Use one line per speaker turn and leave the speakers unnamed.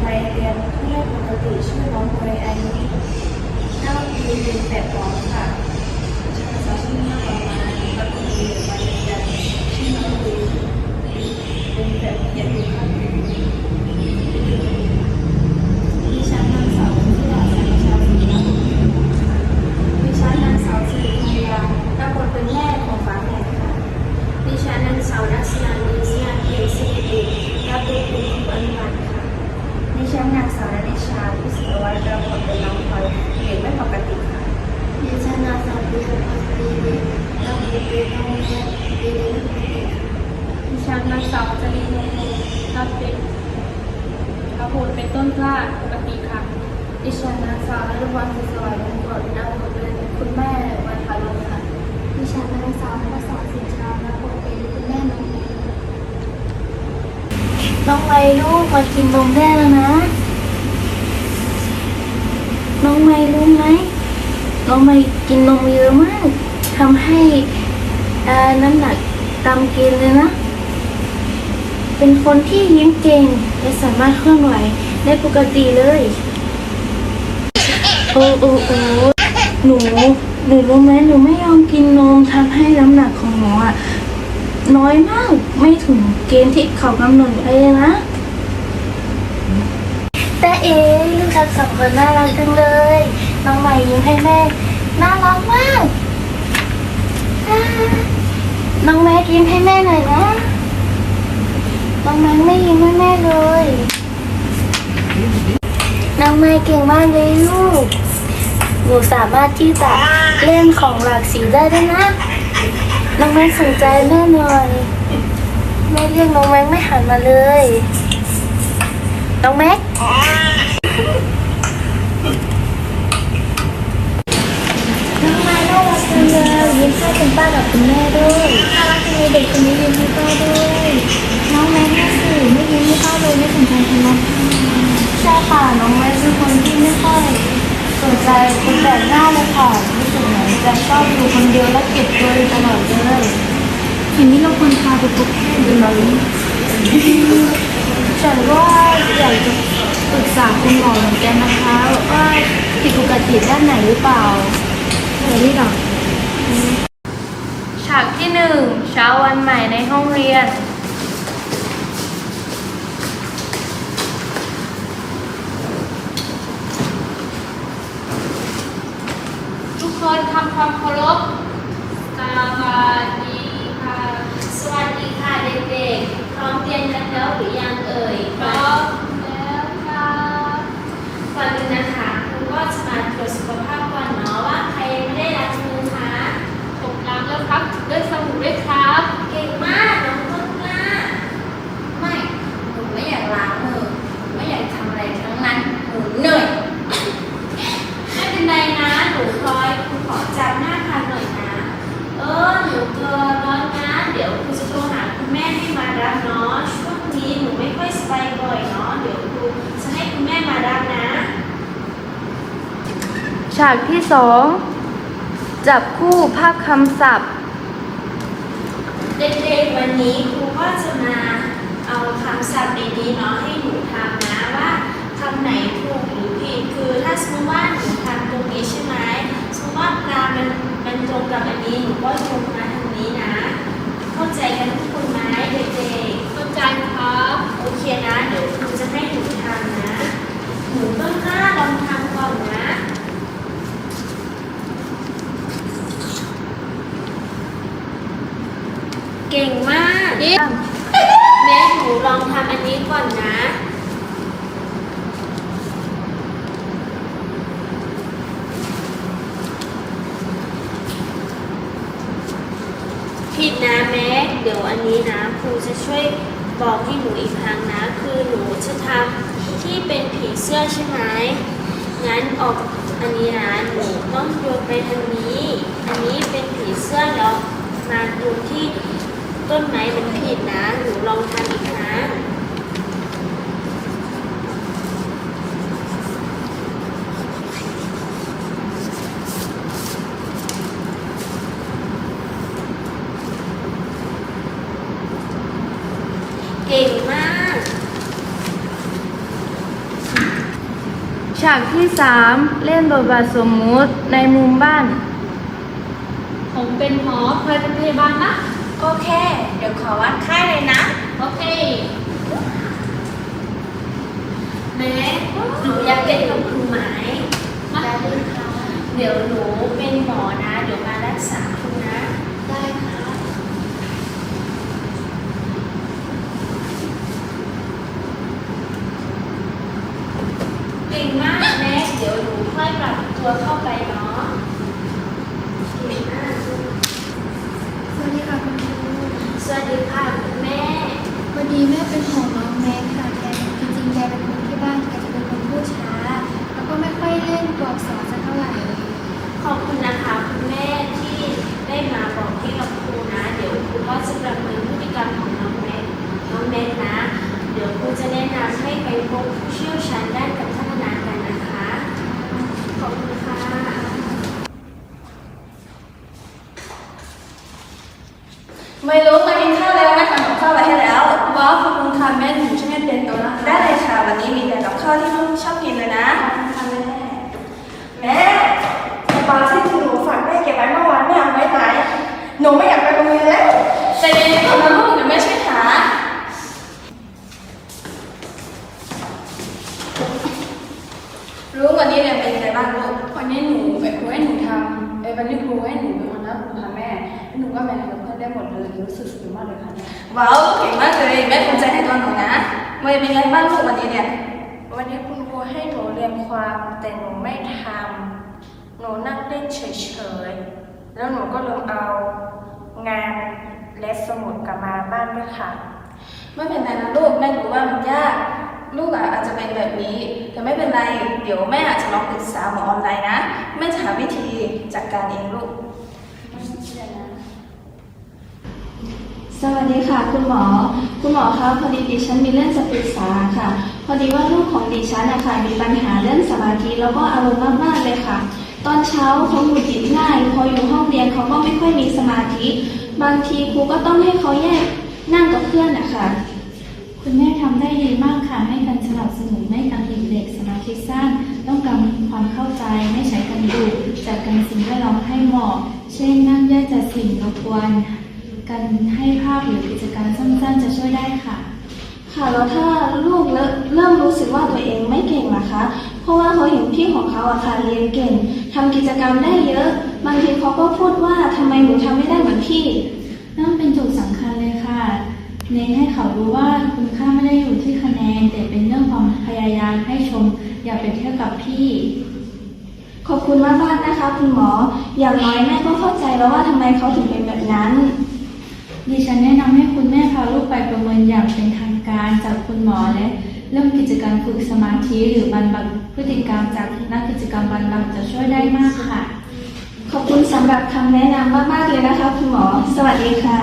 ไกรเรียนผู้เล่นปกติชื่อน้องไกรอายุ9ปีเรียนแบบปอค่ะชั้นสองที่หน้าประมาณปกติมาเรียนชื่อน้องดีเป็นแบบอย่างอื่น นางสาวรุวันสุสวัสดิ์มงกฎรับบทเป็นคุณแม่วันพารุค่ะดิฉันนางสาวระสอนสินชารับบทเป็นคุณแม่น้องเมย์
น้องไมลูกมากินนมได้แล้วนะ น้องไมรู้ไหมน้องไมกินนมเยอะมากทำให้น้ำหนักตามเกณฑ์เลยนะ เป็นคนที่ยิ้มเก่งและสามารถเคลื่อนไหวได้ปกติเลย โอ้โอ้โอ้หนู หนูรู้ไหมหนูไม่ยอมกินนมทำให้น้ำหนักของหนูอะ น้อยมาก ไม่ถึงเกณฑ์ที่เขากำหนดไว้เลยนะ แต่เอ๋ลูกทั้งสองคนน่ารักจังเลย น้องใหม่ยิ้มให้แม่ น่ารักมากอ่าน้องแม็กยิ้มให้แม่หน่อยนะ น้องแม็กไม่ยิ้มให้แม่เลย น้องแม่เก่งมากเลยลูก หนูสามารถที่จะเล่นของหลากสีได้ด้วยนะ น้องแม็กสนใจแม่หน่อย แม่เรียกน้องแม็กไม่หันมาเลย น้องแม็กน้องแม็กน่ารักจังเลยยิ้มให้คุณป้ากับคุณแม่ด้วยน่ารักจังเลยเด็กคนนี้ยิ้มให้ป้าด้วย น้องแม็กน่าสิไม่ยิ้มให้ป้าเลยไม่สนใจคุณแม่ ค่ะ น้องแม็กเป็นคนที่ไม่ค่อยสนใจคนแปลกหน้าเลยค่ะรู้สึกเหมือนจะชอบอยู่คนเดียวและเก็บตัวอยู่ตลอดเลยอย่างนี้เราควรพาไปพบแพทย์ดีไหมฉันว่าอยากจะปรึกษาคุณหมอเหมือนกันนะคะว่าผิดปกติด้านไหนหรือเปล่าเดี๋ยวนี้หรอ
ฉากที่หนึ่งเช้าวันใหม่ในห้องเรียน ทุก ความเคารพสวัสดีค่ะ
สวัสดีค่ะเด็กๆ พร้อมเรียนกันแล้วหรือยังเอ่ย
พร้อมแล้วค่ะ
ก่อนอื่นนะคะคุณก็จะมาตรวจสุขภาพก่อนเนาะว่าใครยังไม่ได้ล้างมือคะ
ผมล้างแล้วครับด้วยสบู่ด้วยครับ
เก่งมากน้องต้นกล้า
ไม่หนูไม่อยากล้างมือหนูไม่อยากทำอะไรทั้งนั้นหนูเหนื่อย
ไม่เป็นไรนะหนูพลอยคุณขอจับหน้าคันหน่อยนะ เออหนูตัวร้อนนะ เดี๋ยวครูจะโทรหาคุณแม่ให้มารับเนาะ ช่วงนี้หนูไม่ค่อยสบายบ่อยเนาะ เดี๋ยวครูจะให้คุณแม่มารับนะ
ฉากที่สองจับคู่ภาพคำศัพท์
เด็กๆวันนี้ครูก็จะมาเอาคำศัพท์ดีๆเนาะให้หนูทำนะว่าคำไหนถูกหรือผิดคือถ้าสมมติว่าหนูทำตรงนี้ใช่ไหมสมมติว่าปลามันมันตรงกับอันนี้หนูก็ยกมาทางนี้นะ เข้าใจกันทุกคนไหมเด็ก
เข้าใจครับ
ๆโอเคนะ เดี๋ยวครูจะให้หนูทำนะ หนูต้นกล้าลองทำก่อนนะ เก่งมากแม่หนูลองทำอันนี้ก่อนนะ ผิดนะแม็กเดี๋ยวอันนี้นะครูจะช่วยบอกให้หนูอีกครั้งนะ คือหนูจะทำที่เป็นผีเสื้อใช่ไหมงั้นออกอันนี้นะหนูต้องโยนไปทางนี้อันนี้เป็นผีเสื้อแล้วมาดูที่ ต้นไม้มันผิดนะหนูลองทำอีกครั้งเก่งมาก
ฉา
กที่สามเล่นบทบาทสมมุติในมุมบ้าน
ผมเป็นหมอเคยเป็นพยาบาลนะ
โอเค เดี๋ยวขอวัดไข้เลยนะ
โอเค
แม่หนูอยากเป็นกับครูไหมไมาเดี๋ยวหนูเป็นหมอนะ เดี๋ยวมารักษาคุณนะ
ได้ค่ะ
เก่งมากแม่เดี๋ยวหนูค่อยปรับตัวเข้าไปเนาะเก่งมาก
สวัสดีค่ะคุณครู
สวัสดีค่ะคุณแม่
มีแม่เป็นห่วงน้องแม็กค่ะแกจริงๆแกเป็นคนที่บ้านแกจะเป็นคนพูดช้า แล้วก็ไม่ค่อยเล่นตัวอักษรสักเท่าไหร่
ขอบคุณนะคะคุณแม่ที่ได้มาบอกให้กับครูนะ เดี๋ยวครูก็จะประเมินพฤติกรรมของน้องแม็กน้องแม็กนะ เดี๋ยวครูจะแนะนำให้ไปพบผู้เชี่ยวชาญด้านการพัฒนากันนะคะ ขอบคุณค่ะ
ไม่รู้มากินข้าวแล้วแม่ทำกับข้าวไว้ให้แล้วบอสขอบคุณค่ะแม่หนูช่วยเตรียมโต๊ะนะคะได้เลยค่ะ วันนี้มีแต่กับข้าวที่ลูกชอบกินเลยนะขอบคุณค่ะแม่แม่กระเป๋าที่หนูฝากแม่เก็บไว้เมื่อวานแม่เอาไว้ไหนหนูไม่อยากไปโรงเรียนแล้วใจเย็นๆก่อนนะลูกเดี๋ยวแม่ช่วยหา รู้วันนี้เรียนเป็นยังไงบ้างลูก
วันนี้หนูไอ้ครูให้หนูทำไอ้วันนี้ครูให้หนูเป็นคนนับครูค่ะแม่แล้วหนูก็แบ่งกับเพื่อนได้หมดเลยรู้สึกสนุกมากเลยค่ะแม่
ว้าวเก่งมากเลยแม่ภูมิใจในตัวหนูนะเมย์เป็นไงบ้างลูกวันนี้เนี่ย
วันนี้คุณครูให้หนูเรียนความแต่หนูไม่ทำหนูนั่งเล่นเฉยๆแล้วหนูก็ลืมเอางานและสมุดกลับมาบ้านด้วยค่ะ
ไม่เป็นไรนะลูกแม่รู้ว่ามันยาก ลูกอาจจะเป็นแบบนี้ แต่ไม่เป็นไร เดี๋ยวแม่อาจจะลองปรึกษาหมอออนไลน์นะ แม่จะหาวิธีจัดการเองลูก
สวัสดีค่ะ คุณหมอ คุณหมอคะพอดีดิฉันมีเรื่องจะปรึกษาค่ะ พอดีว่าลูกของดิฉันนะคะมีปัญหาเรื่องสมาธิแล้วก็อารมณ์มากๆเลยค่ะ ตอนเช้าเขาหงุดหงิดง่าย พออยู่ห้องเรียนเขาก็ไม่ค่อยมีสมาธิ บางทีครูก็ต้องให้เขาแยกนั่งกับเพื่อนนะคะ
คุณแม่ทำได้ดีมากค่ะ ให้การสนับสนุนให้การเด็กๆสมาธิสั้น ต้องการความเข้าใจไม่ใช้การดุจัดการสิ่งแวดล้อมให้เหมาะ เช่นนั่งแยกจากสิ่งรบกวนการให้ภาพหรือกิจกรรมสั้นๆ จะช่วยได้ค่ะ
ค่ะแล้วถ้าลูกเริ่มเริ่มรู้สึกว่าตัวเองไม่เก่งนะคะ เพราะว่าเขาเห็นพี่ของเขาอะค่ะเรียนเก่งทำกิจกรรมได้เยอะ บางทีเขาก็พูดว่าทำไมหนูทำไม่ได้เหมือนพี่
นั่นเป็นจุดสำคัญเลยค่ะเน้นให้เขารู้ว่าคุณค่าาให้ชม อย่าเปรียบเทียบกับพี่
ขอบคุณมากมากนะคะ คุณหมอ อย่างน้อยแม่ก็เข้าใจแล้วว่าทำไมเขาถึงเป็นแบบนั้น
ดิฉันแนะนำให้คุณแม่พาลูกไปประเมินอย่างเป็นทางการจากคุณหมอและเริ่มกิจกรรมฝึกสมาธิหรือบรรบัดพฤติกรรมจากนักกิจกรรมบรรบัดจะช่วยได้มากค่ะ
ขอบคุณสำหรับคำแนะนำมากๆเลยนะคะ คุณหมอ สวัสดีค่ะ